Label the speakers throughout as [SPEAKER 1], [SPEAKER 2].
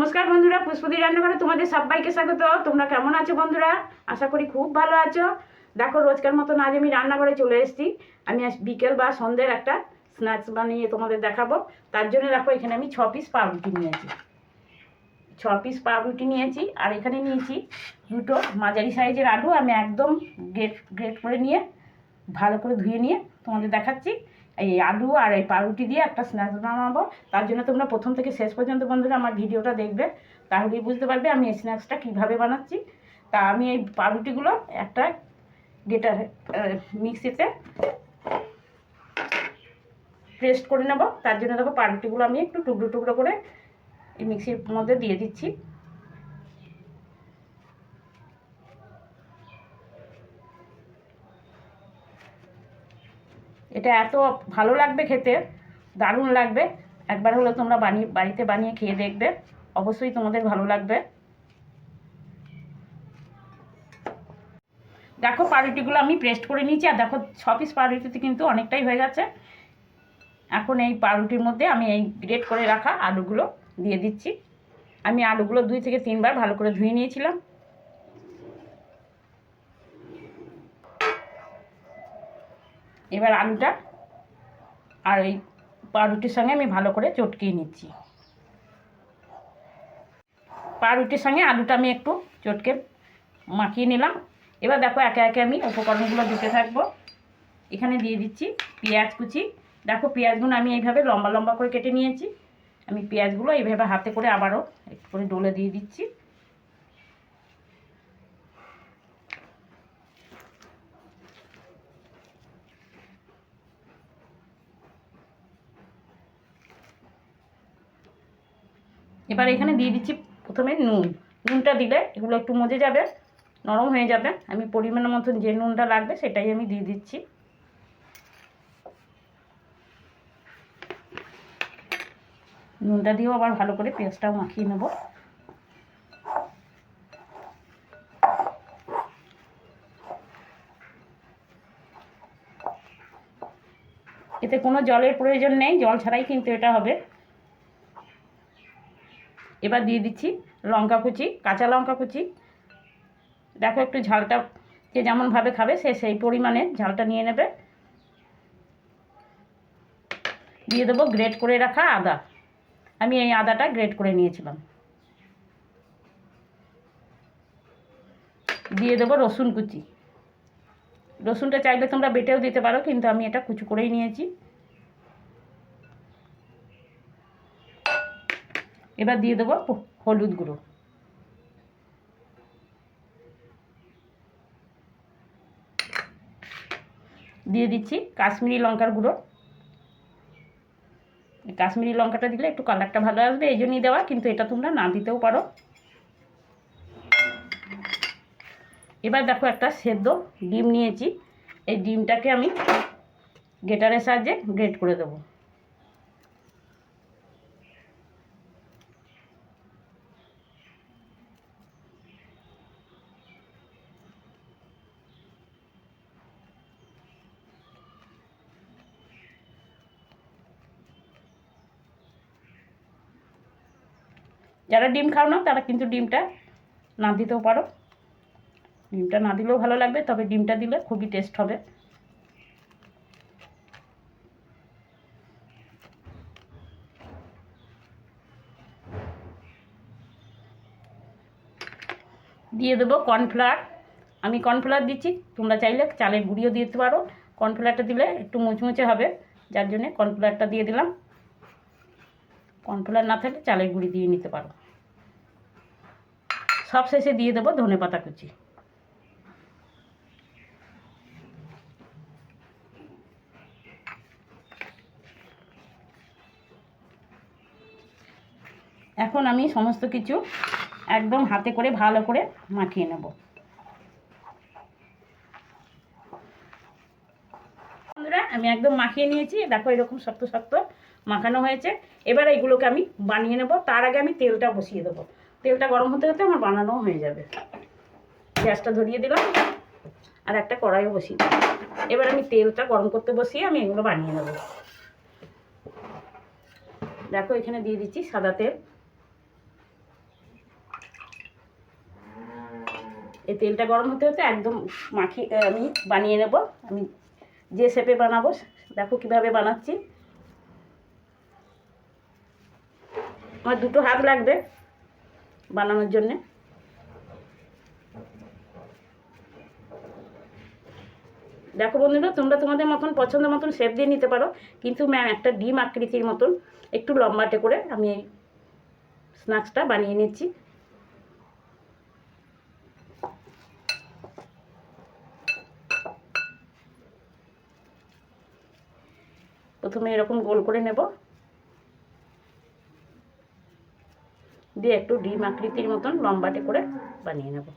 [SPEAKER 1] নমস্কার বন্ধুরা, পুষ্পদি রান্নাঘরে তোমাদের সবাইকে স্বাগত। তোমরা কেমন আছো বন্ধুরা? আশা করি খুব ভালো আছো। দেখো, রোজকার মতন আজ আমি রান্নাঘরে চলে এসেছি। আমি আজ বিকেল বা সন্ধ্যের একটা স্ন্যাক্স বানিয়ে তোমাদের দেখাবো। তার জন্য দেখো, এখানে আমি ছ পিস পাউরুটি নিয়েছি। ছ পিস পাউরুটি নিয়েছি আর এখানে নিয়েছি দুটো মাঝারি সাইজের আলু। আমি একদম গ্রেট গ্রেট করে নিয়ে, ভালো করে ধুয়ে নিয়ে তোমাদের দেখাচ্ছি। এই আলু আর এই পাউরুটি দিয়ে একটা স্ন্যাক্স বানাবো। তার জন্য তোমরা প্রথম থেকে শেষ পর্যন্ত বন্ধুরা আমার ভিডিওটা দেখবে। তাহলেই বুঝতে পারবে আমি এই স্ন্যাক্সটা কীভাবে বানাচ্ছি। তা আমি এই পাউরুটিগুলো একটা গেটার মিক্সিতে পেস্ট করে নেব। তার জন্য দেখো পাউরুটিগুলো আমি একটু টুকরো টুকরো করে এই মিক্সির মধ্যে দিয়ে দিচ্ছি। এটা এত ভালো লাগবে খেতে, দারুণ লাগবে। একবার হলে তোমরা বানিয়ে, বাড়িতে বানিয়ে খেয়ে দেখবে। অবশ্যই তোমাদের ভালো লাগবে। দেখো পাউরুটিগুলো আমি পেস্ট করে নিয়েছি, আর দেখো ছ পিস পাউরুটিতে কিন্তু অনেকটাই হয়ে গেছে। এখন এই পাউরুটির মধ্যে আমি এই গ্রেট করে রাখা আলুগুলো দিয়ে দিচ্ছি। আমি আলুগুলো দুই থেকে তিনবার ভালো করে ধুয়ে নিয়েছিলাম। এবার আলুটা আর এই পাউরুটির সঙ্গে আমি ভালো করে চটকিয়ে নিচ্ছি। পাউরুটির সঙ্গে আলুটা আমি একটু চটকে মাখিয়ে নিলাম। এবার দেখো একে একে আমি উপকরণগুলো দিতে থাকব। এখানে দিয়ে দিচ্ছি পেঁয়াজ কুচি। দেখো পেঁয়াজগুলো আমি এইভাবে লম্বা লম্বা করে কেটে নিয়েছি। আমি পেঁয়াজগুলো এইভাবে হাতে করে আবারও একটু করে ডলে দিয়ে দিচ্ছি। এবার এখানে দিয়ে দিচ্ছি প্রথমে নুন। নুনটা দিলে এগুলো একটু মজে যাবে, নরম হয়ে যাবে। আমি পরিমাণের মতন যে নুনটা লাগবে সেটাই আমি দিয়ে দিচ্ছি। নুনটা দিয়েও আবার ভালো করে পেঁয়াজটাও মাখিয়ে নেব। এতে কোনো জলের প্রয়োজন নেই, জল ছাড়াই কিন্তু এটা হবে। এবার দিয়ে দিচ্ছি লঙ্কা কুচি, কাঁচা লঙ্কা কুচি। দেখো একটু ঝালটা যে যেমনভাবে খাবে সে সেই পরিমাণে ঝালটা নিয়ে নেবে। দিয়ে দেবো গ্রেট করে রাখা আদা। আমি এই আদাটা গ্রেট করে নিয়েছিলাম। দিয়ে দেবো রসুন কুচি। রসুনটা চাইলে তোমরা বেটেও দিতে পারো, কিন্তু আমি এটা কুচু করেই নিয়েছি। এবার দিয়ে দেবো হলুদ গুঁড়ো। দিয়ে দিচ্ছি কাশ্মীরি লঙ্কার গুঁড়ো। কাশ্মীরি লঙ্কাটা দিলে একটু কালারটা ভালো আসবে, এই জন্যই দেওয়া, কিন্তু এটা তোমরা না দিতেও পারো। এবার দেখো একটা সেদ্ধ ডিম নিয়েছি। এই ডিমটাকে আমি গেটারের সাহায্যে গ্রেট করে দেবো। যারা ডিম খাও না, তারা কিন্তু ডিমটা না দিতেও পারো। ডিমটা না দিলেও ভালো লাগবে, তবে ডিমটা দিলে খুবই টেস্ট হবে। দিয়ে দেবো কর্নফ্লাওয়ার আমি কর্নফ্লাওয়ার দিচ্ছি, তোমরা চাইলে চালের গুঁড়িও দিতে পারো। কর্নফ্লাওয়ারটা দিলে একটু মুচমুচে হবে, যার জন্যে কর্নফ্লাওয়ারটা দিয়ে দিলাম। কর্নফ্লাওয়ার না থাকলে চালের গুঁড়ি দিয়ে নিতে পারো। সব শেষে দিয়ে দেবো ধনে পাতা কুচি। এখন আমি সমস্ত কিছু একদম হাতে করে ভালো করে মাখিয়ে নেব। বন্ধুরা, আমি একদম মাখিয়ে নিয়েছি। দেখো এরকম শক্ত শক্ত মাখানো হয়েছে। এবার এইগুলোকে আমি বানিয়ে নেব। তার আগে আমি তেলটা বসিয়ে দেবো। তেলটা গরম হতে হতে আমার বানানো হয়ে যাবে। গ্যাসটা ধরিয়ে দিলাম আর একটা কড়াইও বসি এবার আমি তেলটা গরম করতে বসিয়ে আমি এগুলো বানিয়ে নেব। দেখো, এখানে দিয়ে দিচ্ছি সাদা তেল। এই তেলটা গরম হতে হতে একদম মাখি আমি বানিয়ে নেব। আমি যে শেপে বানাবো, দেখো কীভাবে বানাচ্ছি। আমার দুটো হাত লাগবে। বানানোর জন্যে। দেখো বন্ধুরা, তোমরা তোমাদের মতন, পছন্দ মতন শেপ দিয়ে নিতে পারো। কিন্তু ম্যাম একটা ডিম আকৃতির মতন, একটু লম্বাটে করে আমি এই স্ন্যাক্সটা বানিয়ে নিচ্ছি। প্রথমে এরকম গোল করে নেব। দিয়ে একটু ডিম আকৃতির মতন লম্বাটে করে বানিয়ে নেব।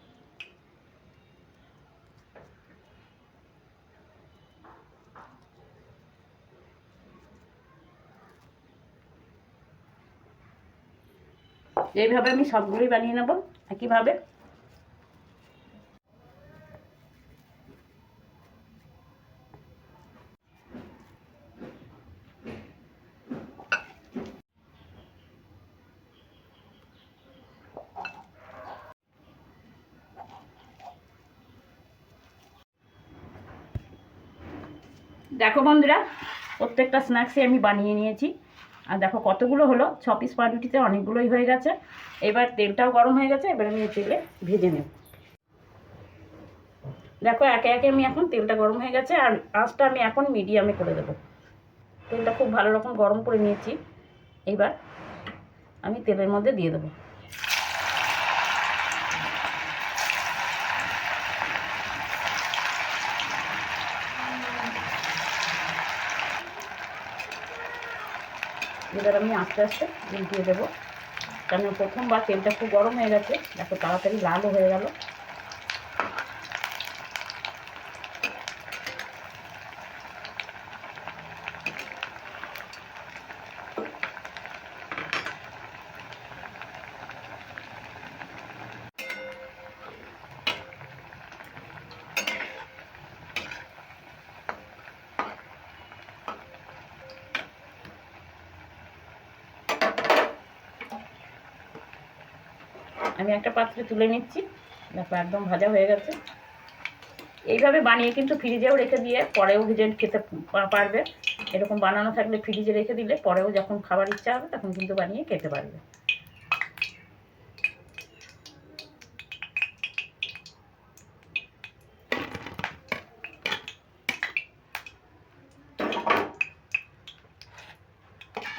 [SPEAKER 1] এইভাবে আমি সবগুলোই বানিয়ে নেব, একইভাবে। দেখো বন্ধুরা, প্রত্যেকটা স্ন্যাক্সই আমি বানিয়ে নিয়েছি। আর দেখো কতগুলো হলো, ছ পিস পাউরুটিতে অনেকগুলোই হয়ে গেছে। এবার তেলটাও গরম হয়ে গেছে, এবার আমি তেলে ভেজে নেব। দেখো একে একে আমি এখন তেলটা গরম হয়ে গেছে, আর আঁচটা আমি এখন মিডিয়ামে করে দেবো। তেলটা খুব ভালো রকম গরম করে নিয়েছি। এবার আমি তেলের মধ্যে দিয়ে দেবো। এবার আমি আস্তে আস্তে দিয়ে দেবো। কারণ প্রথমবার তেলটা খুব গরম হয়ে গেছে, দেখো তাড়াতাড়ি লালও হয়ে গেল। আমি একটা পাত্রে তুলে নিচ্ছি। দেখো একদম ভাজা হয়ে গেছে। এইভাবে বানিয়ে কিন্তু ফ্রিজেও রেখে দিয়ে পরেও ভেজে খেতে পারবে। এরকম বানানো থাকলে ফ্রিজে রেখে দিলে পরেও যখন খাবার ইচ্ছা হবে তখন কিন্তু বানিয়ে খেতে পারবে।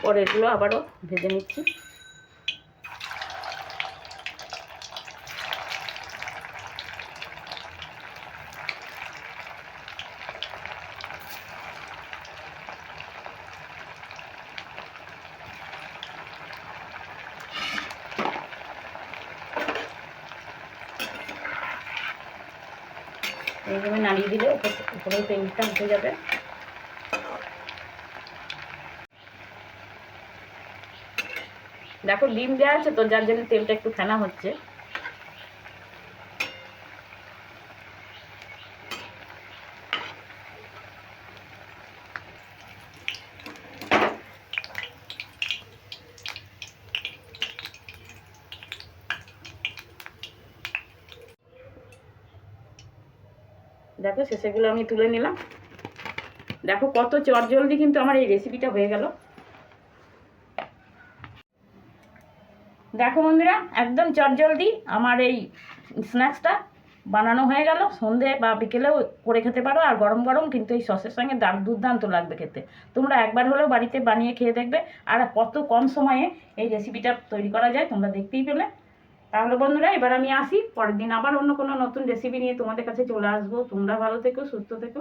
[SPEAKER 1] পরেরগুলো আবারও ভেজে নিচ্ছি। এইভাবে নাড়িয়ে দিলে উপর পেঁয়াজটা উঠে যাবে। দেখো লিম দেওয়া আছে তো, যার জন্য তেলটা একটু ফেনা হচ্ছে। দেখো শেষেগুলো আমি তুলে নিলাম। দেখো কত চটজলদি কিন্তু আমার এই রেসিপিটা হয়ে গেল। দেখো বন্ধুরা, একদম চটজলদি আমার এই স্ন্যাক্সটা বানানো হয়ে গেল। সন্ধে বা বিকেলেও করে খেতে পারো, আর গরম গরম কিন্তু এই সসের সঙ্গে দার দুর্দান্ত লাগবে খেতে। তোমরা একবার হলেও বাড়িতে বানিয়ে খেয়ে দেখবে, আর কত কম সময়ে এই রেসিপিটা তৈরি করা যায় তোমরা দেখতেই পেলে। তাহলে বন্ধুরা, এবার আমি আসি। পরের দিন আবার অন্য কোনো নতুন রেসিপি নিয়ে তোমাদের কাছে চলে আসব। তোমরা ভালো থেকো, সুস্থ থেকো।